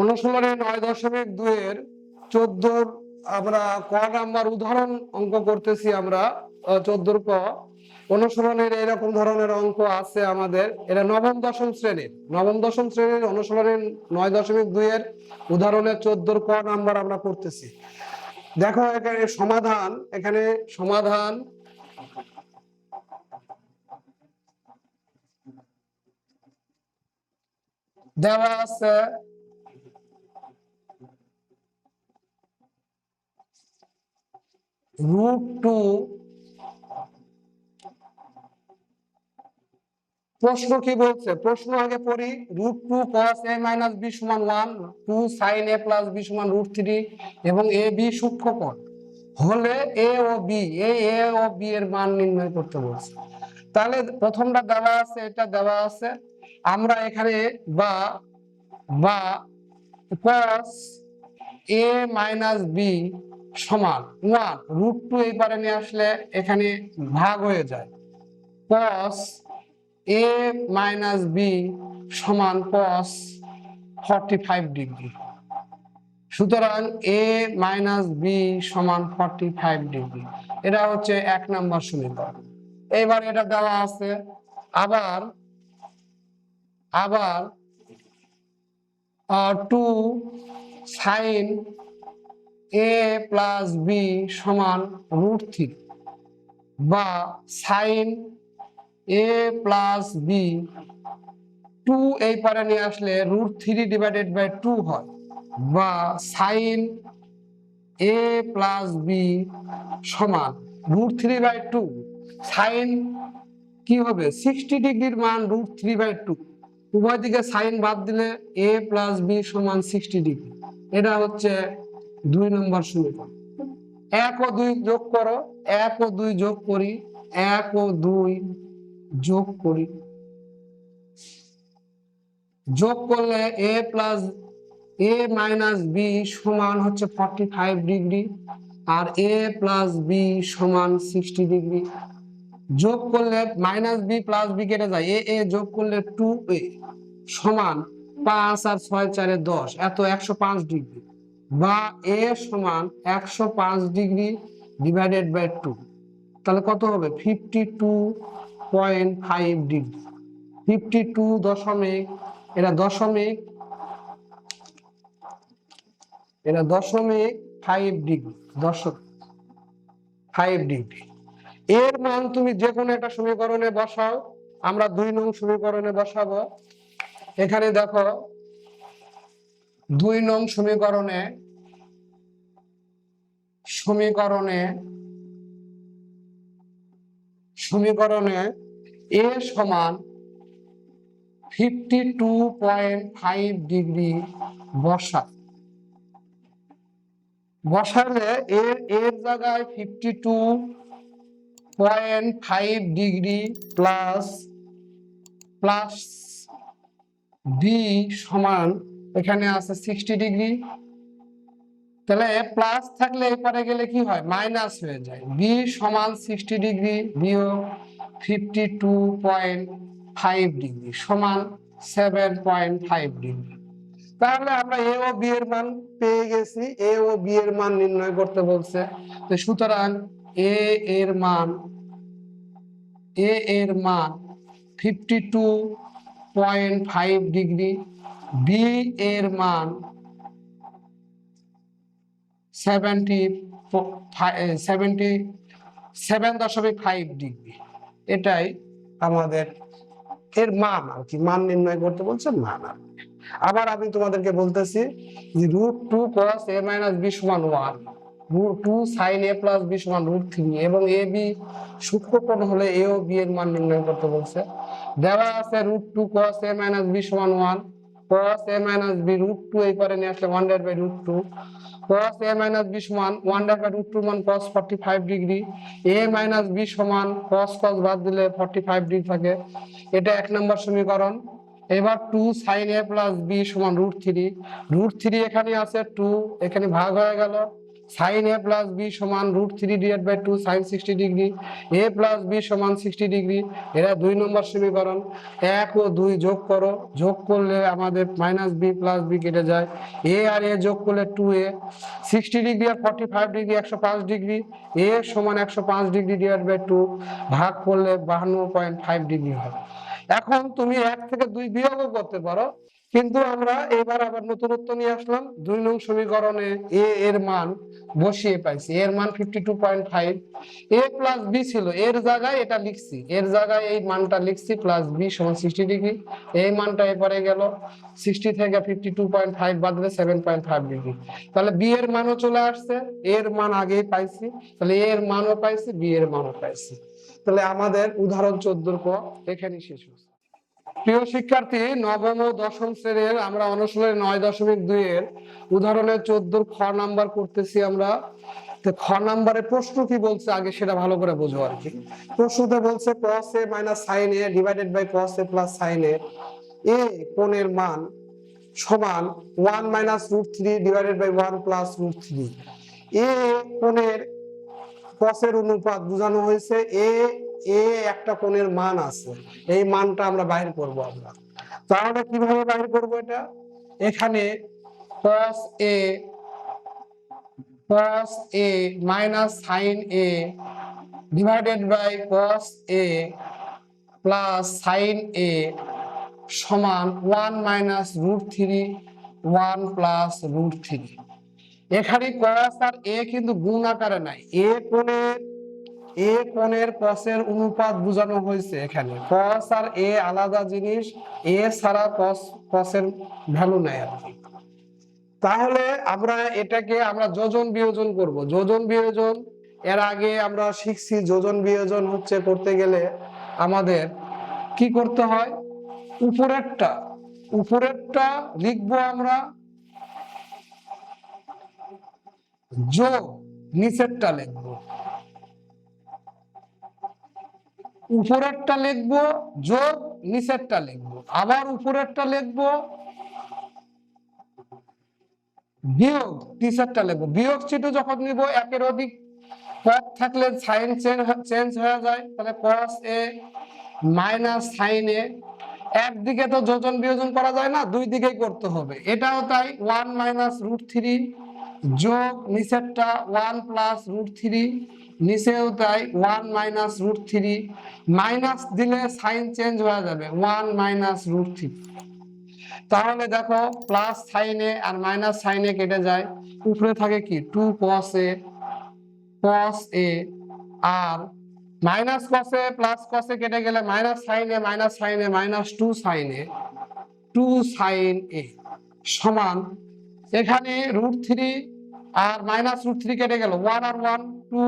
অনুশীলনের নয় দশমিক দুইয়ের চোদ্দোর আমরা ক নাম্বার উদাহরণ অঙ্ক করতেছি আমরা চোদ্দোর ক। অনুশীলনের এরকম ধরনের অঙ্ক আছে আমাদের। এটা নবম দশম শ্রেণির। নবম দশম শ্রেণির অনুশীলনের নয় দশমিক দুইয়ের উদাহরণের চোদ্দোর ক নাম্বার আমরা করতেছি দেখো এখানে সমাধান এখানে সমাধান। দেওয়া আছে রুট টু প্রশ্ন কি বলছে? প্রশ্ন আগে পড়ি। Root two cos A minus B সমান one two sine A plus B সমান রুট থ্রি এবং এ বি সূক্ষ্মকোণ হলে এ ও বি এ এ ও বি এর মান নির্ণয় করতে বলছে। তাহলে প্রথমটা দেওয়া আছে, এটা দেওয়া আছে। আমরা এখানে বা বা cos a মাইনাস বি সমান। ওয়ান রুট টু এই পারে নিয়ে আসলে এখানে ভাগ হয়ে যায়। cos a মাইনাস বি সমান cos ফর্টি ফাইভ ডিগ্রি সুতরাং a মাইনাস বি সমান ফর্টি ফাইভ ডিগ্রি এটা হচ্ছে এক নম্বর সমীকরণ। এইবার এটা দেওয়া আছে, আবার আবার two sine A plus B সমান রুট থ্রি বা sine A plus B two এই পারে নিয়ে আসলে root three divided by two হয় বা সাইন এ প্লাস বি সমান root three by two sine কি হবে সিক্সটি ডিগ্রির মান রুট থ্রি বাই টু উভয় দিকে সাইন বাদ দিলে এ প্লাস বি সমান সিক্সটি ডিগ্রি এটা হচ্ছে দুই নম্বর সমীকরণ। এক ও দুই যোগ করো, এক ও দুই যোগ করি, এক ও দুই যোগ করি। যোগ করলে A plus A minus B সমান হচ্ছে ফর্টি ফাইভ ডিগ্রি আর এ প্লাস বি সমান সিক্সটি ডিগ্রি। যোগ করলে মাইনাস বি প্লাস বি কেটে যায়, এ এ যোগ করলে টু এ সমান পাঁচ আর ছয় চারে দশ, এত একশো পাঁচ ডিগ্রি। বা এ সমান একশো পাঁচ ডিগ্রি ডিভাইডেড বাই টু। তাহলে কত হবে? Fifty two point five degree. Fifty two দশমিক, এটা দশমিক এটা দশমিক ফাইভ ডিগ্রি, দশমিক ফাইভ ডিগ্রি। এর মান তুমি যে কোনো একটা সমীকরণে বসাও, আমরা দুই নং সমীকরণে বসাবো। এখানে দেখো দুই নং সমীকরণে সমীকরণে সমীকরণে এ সমান fifty two point five degree বসা। বসালে এর এর জায়গায় fifty two point five degree plus plus B সমান এখানে আছে সিক্সটি ডিগ্রি তাহলে প্লাস থাকলে এপারে গেলে কি হয়? মাইনাস হয়ে যায়। বি সমান সিক্সটি ডিগ্রি বিয়োগ fifty two point five degree সমান সেভেন পয়েন্ট ফাইভ ডিগ্রি তাহলে আমরা এ ও বি এর মান পেয়ে গেছি। এ ও বি এর মান নির্ণয় করতে বলছে। তো সুতরাং এ এর মান এ এর মান fifty two point five degree B এর মান সেভেন ফাইভ ডিগ্রি এটাই আমাদের এর মান আর কি, মান নির্ণয় করতে বলছে মান আর আবার আমি তোমাদেরকে বলতেছি যে root two cos A minus B সমান one root two sine A plus B সমান রুট থ্রি এবং এ বি সূক্ষ্মকোণ হলে এ ও বি এর মান নির্ণয় করতে বলছে। দেওয়া আছে root two cos A minus B সমান one cos a minus b root 2 এই পারে নিয়ে আসলে 1 divided by root 2 cos a minus b সমান 1 divided by root 2 মান cos 45 degree a minus b সমান cos cos বাদ দিলে 45 ডিগ্রি থাকে এটা এক নম্বর সমীকরণ এবার 2 sin a plus b সমান root 3 root 3 এখানে আছে 2 এখানে ভাগ হয়ে গেল সাইন এ প্লাস বি সমান root three divide by two sine sixty degree A plus B সমান সিক্সটি ডিগ্রি এরা দুই নম্বর সমীকরণ। এক ও দুই যোগ করো। যোগ করলে আমাদের মাইনাস বি প্লাস বি কেটে যায়। এ আর এ যোগ করলে টু এ সিক্সটি ডিগ্রি আর ফর্টি ফাইভ ডিগ্রি একশো পাঁচ ডিগ্রি এ সমান একশো পাঁচ ডিগ্রি ডিভাইড বাই টু ভাগ করলে বাহান্ন পয়েন্ট ফাইভ ডিগ্রি হবে এখন তুমি এক থেকে দুই বিয়োগও করতে পারো। কিন্তু আমরা এবার আবার নতুনত্ব নিয়ে আসলাম। দুই নং সমীকরণে এ এর মান বসিয়ে পাইছি। এর মান fifty two point five A plus B ছিল এর জায়গায় এটা লিখছি। এর জায়গায় এই মানটা লিখছি প্লাস বি সমান সিক্সটি ডিগ্রি এই মানটা এপারে গেল সিক্সটি থেকে ফিফটি টু পয়েন্ট ফাইভ বাদলে সেভেন পয়েন্ট ফাইভ ডিগ্রি তাহলে বি এর মানও চলে আসছে। এর মান আগেই পাইছি। তাহলে এ এর মানও পাইছি বি এর মানও পাইছি। তাহলে আমাদের উদাহরণ চোদ্দোর পর এখানেই শেষ হচ্ছে। প্রিয় শিক্ষার্থী, নবম ও দশম শ্রেণির আমরা অনুশীলনী নয় দশমিক দুই এর উদাহরণের চোদ্দোর খ নাম্বার করতেছি আমরা। খ নাম্বারে প্রশ্ন কি বলছে আগে সেটা ভালো করে বোঝো আর কি। প্রশ্নতে বলছে cos a minus sin a divided by cos a plus sin a A কোণের মান সমান one minus root three divided by one plus root three A কোণের কসের অনুপাত বোঝানো হয়েছে এ এ একটা কোণের মান আছে। এই মানটা আমরা বাইর করব আমরা। তাহলে কীভাবে বাইর করব এটা? এখানে cos a cos a minus sin a divided by cos a plus sin a সমান one minus root three one plus root three এখানে cos আর a কিন্তু গুণ আকারে নাই। A কোণের এ কোণের কসের অনুপাত বোঝানো হয়েছে এখানে। কস আর এ আলাদা জিনিস, এ ছাড়া কস কসের ভ্যালু নাই আর তাহলে আমরা এটাকে আমরা যোজন বিয়োজন করব। যোজন বিয়োজন, এর আগে আমরা শিখছি যোজন বিয়োজন হচ্ছে করতে গেলে আমাদের কি করতে হয়? উপরেরটা উপরেরটা লিখব আমরা যোগ, নিচেরটা লিখব। উপরেরটা লিখব যোগ নিচেরটা লিখব। আবার উপরেরটা লিখব, বিয়োগ, নিচেরটা লিখব। বিয়োগ চিহ্ন যখন নিব, একের অধিক পদ থাকলে সাইন চেঞ্জ হয়ে যায়। তাহলে cos A minus sine A একদিকে তো যোজন বিয়োজন করা যায় না, দুই দিকেই করতে হবে। এটাও তাই ওয়ান মাইনাস রুট থ্রি যোগ নিচেরটা ওয়ান প্লাস রুট থ্রি নিচেও তাই one minus root three minus দিলে সাইন চেঞ্জ হয়ে যাবে ওয়ান মাইনাস রুট থ্রি তাহলে দেখো প্লাস সাইনে আর মাইনাস সাইনে কেটে যায়। উপরে থাকে কি? Two cos A cos A R minus কসে plus কসে কেটে গেলে মাইনাস সাইনে মাইনাস সাইনে মাইনাস টু সাইনে টু সাইন এ সমান এখানে রুট থ্রি আর মাইনাস রুট থ্রি কেটে গেল। One R one two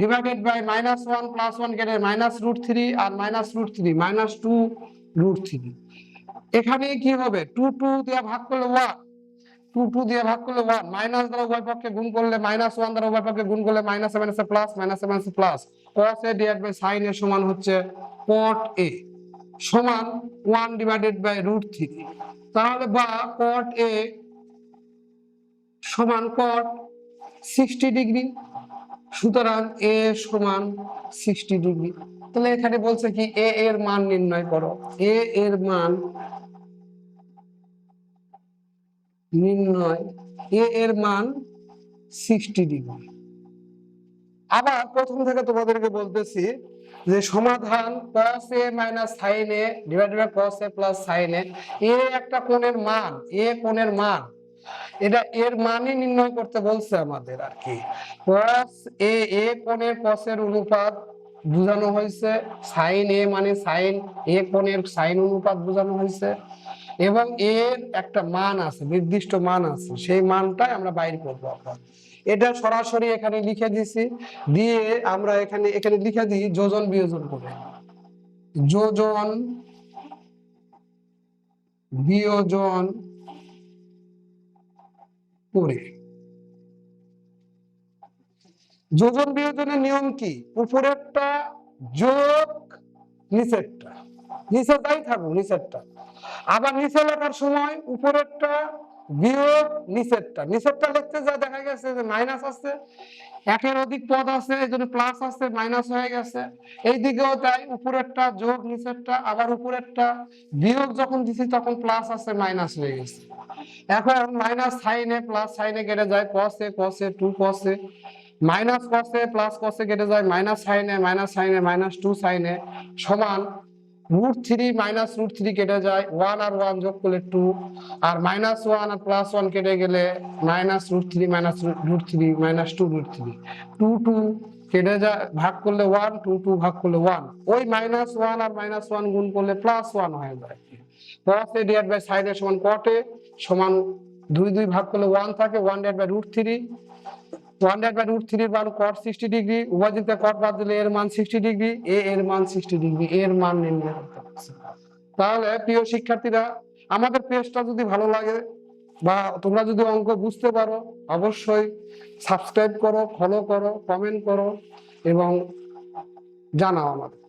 divided by minus one plus one কেটে মাইনাস রুট থ্রি আর minus root three minus two root three এখানে কি হবে? টু টু দিয়ে ভাগ করলে ওয়ান টু টু দিয়ে ভাগ করলে ওয়ান মাইনাস দ্বারা উভয় পক্ষে গুণ করলে মাইনাস ওয়ান দ্বারা উভয় পক্ষে গুণ করলে মাইনাস মাইনাসে প্লাস মাইনাস মাইনাসে plus cos a divide by sin a সমান হচ্ছে cot a, সমান one divided by root three তাহলে বা cot a সমান cot সিক্সটি ডিগ্রি সুতরাং এ সমান সিক্সটি ডিগ্রি তাহলে এখানে বলছে কি, এ এর মান নির্ণয় করো। এ এর মান নির্ণয়, এ এর মান সিক্সটি ডিগ্রি আবার প্রথম থেকে তোমাদেরকে বলতেছি যে সমাধান cos a minus sin a divided by cos a plus sin a A একটা কোণের মান, এ কোণের মান এটা এর মানই নির্ণয় করতে বলছে আমাদের আর কি। এ অনুপাত বোঝানো হয়েছে। sin a মানে sin, এ কোণের sin অনুপাত বোঝানো হয়েছে। এবং এর একটা মান আছে, নির্দিষ্ট মান আছে। সেই মানটাই আমরা বাইর করব এখন। এটা সরাসরি এখানে লিখে দিছি। দিয়ে আমরা এখানে এখানে লিখে দিই যোজন বিয়োজন করে। যোজন বিয়োজন করে যোজন বিয়োজনের নিয়ম কি? উপরেরটা যোগ, নিচেরটা। নিচেরটাই থাকুক, নিচেরটা। আবার নিচে লেখার সময় উপরেরটা বিয়োগ লিখতে যা দেখা গেছে যে মাইনাস আছে, একের অধিক পদ আছে, এই প্লাস আছে মাইনাস হয়ে গেছে। এই দিকেও তাই, উপরেরটা যোগ নিচেরটা আবার উপরেরটা বিয়োগ যখন দিছি তখন প্লাস আছে মাইনাস হয়ে গেছে। এখন মাইনাস সাইনে প্লাস সাইনে কেটে যায় cos cos two cos minus cos plus cos কেটে যায় মাইনাস সাইনে মাইনাস সাইনে মাইনাস টু সাইনে সমান root three minus root three কেটে যায় ওয়ান আর ওয়ান যোগ করলে টু আর মাইনাস ওয়ান আর প্লাস ওয়ান কেটে গেলে minus root three minus root three minus two root three two two কেটে যায়, ভাগ করলে ওয়ান টু টু ভাগ করলে ওয়ান ওই মাইনাস ওয়ান আর মাইনাস ওয়ান গুণ করলে প্লাস ওয়ান হয়ে যায়। cos a divide by a সমান a সমান দুই দুই ভাগ করলে ওয়ান থাকে one divide by root three root sixty degree এর মান সিক্সটি ডিগ্রি এ এর মান সিক্সটি ডিগ্রি এর মান তাহলে প্রিয় শিক্ষার্থীরা, আমাদের পেজটা যদি ভালো লাগে বা তোমরা যদি অঙ্ক বুঝতে পারো, অবশ্যই সাবস্ক্রাইব করো ফলো করো কমেন্ট করো এবং জানাও আমাদের।